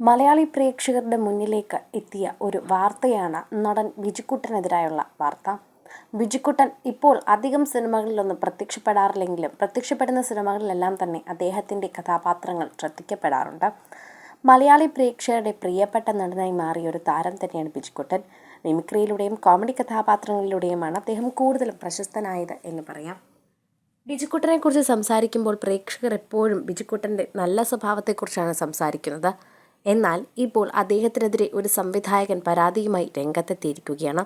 മലയാളി പ്രേക്ഷകരുടെ മുന്നിലേക്ക് എത്തിയ ഒരു വാർത്തയാണ് നടൻ ബിജുക്കുട്ടനെതിരായുള്ള വാർത്ത. ബിജുക്കുട്ടൻ ഇപ്പോൾ അധികം സിനിമകളിലൊന്നും പ്രത്യക്ഷപ്പെടാറില്ലെങ്കിലും പ്രത്യക്ഷപ്പെടുന്ന സിനിമകളിലെല്ലാം തന്നെ അദ്ദേഹത്തിന്റെ കഥാപാത്രങ്ങൾ ശ്രദ്ധിക്കപ്പെടാറുണ്ട്. മലയാളി പ്രേക്ഷകരുടെ പ്രിയപ്പെട്ട നടനായി മാറിയ ഒരു താരം തന്നെയാണ് ബിജുക്കുട്ടൻ. മിമിക്രിയിലൂടെയും കോമഡി കഥാപാത്രങ്ങളിലൂടെയുമാണ് അദ്ദേഹം കൂടുതലും പ്രശസ്തനായത് എന്ന് പറയാം. ബിജിക്കുട്ടനെക്കുറിച്ച് സംസാരിക്കുമ്പോൾ പ്രേക്ഷകർ എപ്പോഴും ബിജുക്കുട്ടന്റെ നല്ല സ്വഭാവത്തെക്കുറിച്ചാണ് സംസാരിക്കുന്നത്. എന്നാൽ ഇപ്പോൾ അദ്ദേഹത്തിനെതിരെ ഒരു സംവിധായകൻ പരാതിയുമായി രംഗത്തെത്തിയിരിക്കുകയാണ്.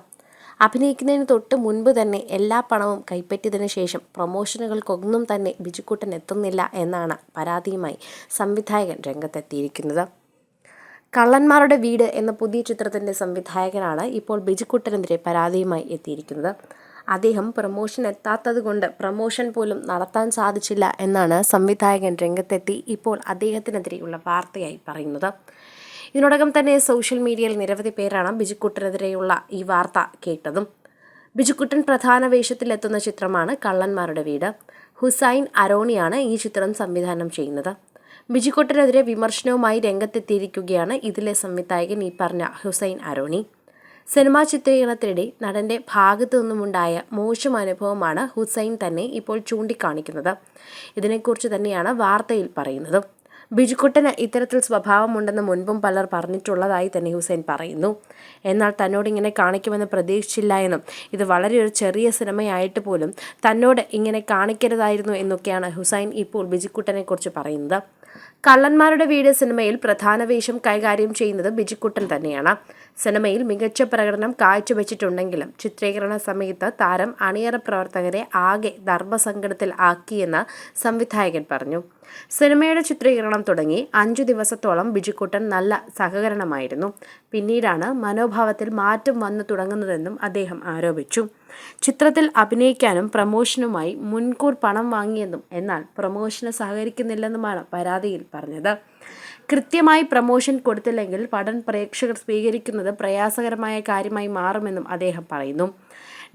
അഭിനയിക്കുന്നതിന് തൊട്ട് മുൻപ് തന്നെ എല്ലാ പണവും കൈപ്പറ്റിയതിനു ശേഷം പ്രൊമോഷനുകൾക്കൊന്നും തന്നെ ബിജുക്കുട്ടൻ എത്തുന്നില്ല എന്നാണ് പരാതിയുമായി സംവിധായകൻ രംഗത്തെത്തിയിരിക്കുന്നത്. കള്ളന്മാരുടെ വീട് എന്ന പുതിയ ചിത്രത്തിന്റെ സംവിധായകനാണ് ഇപ്പോൾ ബിജുക്കുട്ടനെതിരെ പരാതിയുമായി എത്തിയിരിക്കുന്നത്. അദ്ദേഹം പ്രമോഷൻ എത്താത്തത് കൊണ്ട് പ്രമോഷൻ പോലും നടത്താൻ സാധിച്ചില്ല എന്നാണ് സംവിധായകൻ രംഗത്തെത്തി ഇപ്പോൾ അദ്ദേഹത്തിനെതിരെയുള്ള വാർത്തയായി പറയുന്നത്. ഇതിനോടകം തന്നെ സോഷ്യൽ മീഡിയയിൽ നിരവധി പേരാണ് ബിജുക്കുട്ടനെതിരെയുള്ള ഈ വാർത്ത കേട്ടതും. ബിജുക്കുട്ടൻ പ്രധാന വേഷത്തിലെത്തുന്ന ചിത്രമാണ് കള്ളന്മാരുടെ വീട്. ഹുസൈൻ അരോണിയാണ് ഈ ചിത്രം സംവിധാനം ചെയ്യുന്നത്. ബിജുക്കുട്ടനെതിരെ വിമർശനവുമായി രംഗത്തെത്തിയിരിക്കുകയാണ് ഇതിലെ സംവിധായകൻ ഈ പറഞ്ഞ ഹുസൈൻ അരോണി. സിനിമാ ചിത്രീകരണത്തിനിടെ നടന്റെ ഭാഗത്തു നിന്നുമുണ്ടായ മോശം അനുഭവമാണ് ഹുസൈൻ തന്നെ ഇപ്പോൾ ചൂണ്ടിക്കാണിക്കുന്നത്. ഇതിനെക്കുറിച്ച് തന്നെയാണ് വാർത്തയിൽ പറയുന്നത്. ബിജുക്കുട്ടന് ഇത്തരത്തിൽ സ്വഭാവമുണ്ടെന്ന് മുൻപും പലർ പറഞ്ഞിട്ടുള്ളതായി തന്നെ ഹുസൈൻ പറയുന്നു. എന്നാൽ തന്നോട് ഇങ്ങനെ കാണിക്കുമെന്ന് പ്രതീക്ഷിച്ചില്ല എന്നും ഇത് വളരെ ഒരു ചെറിയ സിനിമയായിട്ട് പോലും തന്നോട് ഇങ്ങനെ കാണിക്കരുതായിരുന്നു എന്നൊക്കെയാണ് ഹുസൈൻ ഇപ്പോൾ ബിജുക്കുട്ടനെ കുറിച്ച് പറയുന്നത്. കള്ളന്മാരുടെ വീട് സിനിമയിൽ പ്രധാന വേഷം കൈകാര്യം ചെയ്യുന്നത് ബിജിക്കുട്ടൻ തന്നെയാണ്. സിനിമയിൽ മികച്ച പ്രകടനം കാഴ്ചവെച്ചിട്ടുണ്ടെങ്കിലും ചിത്രീകരണ സമയത്ത് താരം അണിയറ പ്രവർത്തകരെ ആകെ ധർമ്മസങ്കടത്തിൽ ആക്കിയെന്ന് സംവിധായകൻ പറഞ്ഞു. സിനിമയുടെ ചിത്രീകരണം തുടങ്ങി അഞ്ചു ദിവസത്തോളം ബിജുക്കുട്ടൻ നല്ല സഹകരണമായിരുന്നു. പിന്നീടാണ് മനോഭാവത്തിൽ മാറ്റം വന്നു തുടങ്ങുന്നതെന്നും അദ്ദേഹം ആരോപിച്ചു. ചിത്രത്തിൽ അഭിനയിക്കാനും പ്രമോഷനുമായി മുൻകൂർ പണം വാങ്ങിയെന്നും എന്നാൽ പ്രമോഷന് സഹകരിക്കുന്നില്ലെന്നുമാണ് പരാതിയിൽ പറഞ്ഞത്. കൃത്യമായി പ്രമോഷൻ കൊടുത്തില്ലെങ്കിൽ പടൻ പ്രേക്ഷകർ സ്വീകരിക്കുന്നത് പ്രയാസകരമായ കാര്യമായി മാറുമെന്നും അദ്ദേഹം പറയുന്നു.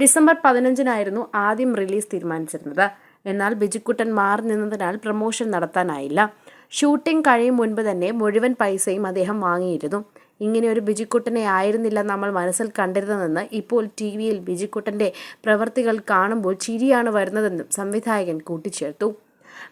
ഡിസംബർ പതിനഞ്ചിനായിരുന്നു ആദ്യം റിലീസ് തീരുമാനിച്ചിരുന്നത്. എന്നാൽ ബിജിക്കുട്ടൻ മാറി നിന്നതിനാൽ പ്രമോഷൻ നടത്താനായില്ല. ഷൂട്ടിംഗ് കഴിയും മുൻപ് തന്നെ മുഴുവൻ പൈസയും അദ്ദേഹം വാങ്ങിയിരുന്നു. ഇങ്ങനെ ഒരു ബിജിക്കുട്ടനെ ആയിരുന്നില്ല നമ്മൾ മനസ്സിൽ കണ്ടിരുന്നതെന്ന് ഇപ്പോൾ ടി വിയിൽ ബിജിക്കുട്ടന്റെ പ്രവർത്തികൾ കാണുമ്പോൾ ചിരിയാണ് വരുന്നതെന്നും സംവിധായകൻ കൂട്ടിച്ചേർത്തു.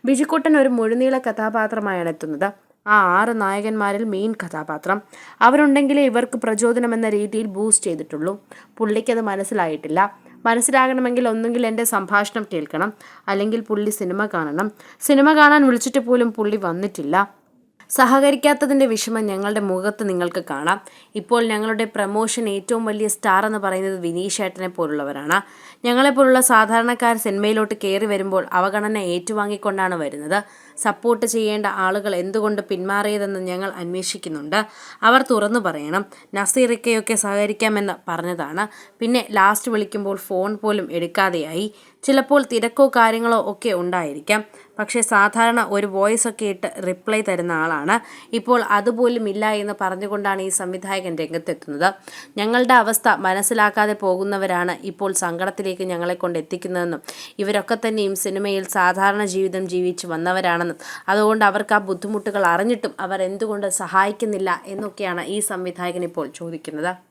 ബിജിക്കുട്ടൻ ഒരു മുഴുനീള കഥാപാത്രമായാണ് എത്തുന്നത്. ആ ആറ് നായകന്മാരിൽ മെയിൻ കഥാപാത്രം. അവരുണ്ടെങ്കിലേ ഇവർക്ക് പ്രചോദനമെന്ന രീതിയിൽ ബൂസ്റ്റ് ചെയ്തിട്ടുള്ളൂ. പുള്ളിക്കത് മനസ്സിലായിട്ടില്ല. മനസ്സിലാകണമെങ്കിൽ ഒന്നുകിൽ എന്റെ സംഭാഷണം കേൾക്കണം അല്ലെങ്കിൽ പുള്ളി സിനിമ കാണണം. സിനിമ കാണാൻ വിളിച്ചിട്ട് പോലും പുള്ളി വന്നിട്ടില്ല. സഹകരിക്കാത്തതിന്റെ വിഷമം ഞങ്ങളുടെ മുഖത്ത് നിങ്ങൾക്ക് കാണാം. ഇപ്പോൾ ഞങ്ങളുടെ പ്രമോഷൻ ഏറ്റവും വലിയ സ്റ്റാർ എന്ന് പറയുന്നത് വിനീഷ് ഏട്ടനെ പോലുള്ളവരാണ്. ഞങ്ങളെപ്പോലുള്ള സാധാരണക്കാർ സിനിമയിലോട്ട് കയറി വരുമ്പോൾ അവഗണന ഏറ്റുവാങ്ങിക്കൊണ്ടാണ് വരുന്നത്. സപ്പോർട്ട് ചെയ്യേണ്ട ആളുകൾ എന്തുകൊണ്ട് പിന്മാറിയതെന്ന് ഞങ്ങൾ അന്വേഷിക്കുന്നുണ്ട്. അവർ തുറന്നു പറയണം. നസീറിക്കയൊക്കെ സഹകരിക്കാമെന്ന് പറഞ്ഞതാണ്. പിന്നെ ലാസ്റ്റ് വിളിക്കുമ്പോൾ ഫോൺ പോലും എടുക്കാതെയായി. ചിലപ്പോൾ തിരക്കോ കാര്യങ്ങളോ ഒക്കെ ഉണ്ടായിരിക്കാം. പക്ഷേ സാധാരണ ഒരു വോയിസ് ഒക്കെ ഇട്ട് റിപ്ലൈ തരുന്ന ആളാണ്. ഇപ്പോൾ അതുപോലും ഇല്ല എന്ന് പറഞ്ഞുകൊണ്ടാണ് ഈ സംവിധായകൻ രംഗത്തെത്തുന്നത്. ഞങ്ങളുടെ അവസ്ഥ മനസ്സിലാക്കാതെ പോകുന്നവരാണ് ഇപ്പോൾ സങ്കടത്തിലേക്ക് ഞങ്ങളെ കൊണ്ട് എത്തിക്കുന്നതെന്നും ഇവരൊക്കെ തന്നെയും സിനിമയിൽ സാധാരണ ജീവിതം ജീവിച്ച് വന്നവരാണെന്നും അതുകൊണ്ട് അവർക്ക് ആ ബുദ്ധിമുട്ടുകൾ അറിഞ്ഞിട്ടും അവർ എന്തുകൊണ്ട് സഹായിക്കുന്നില്ല എന്നൊക്കെയാണ് ഈ സംവിധായകൻ ഇപ്പോൾ ചോദിക്കുന്നത്.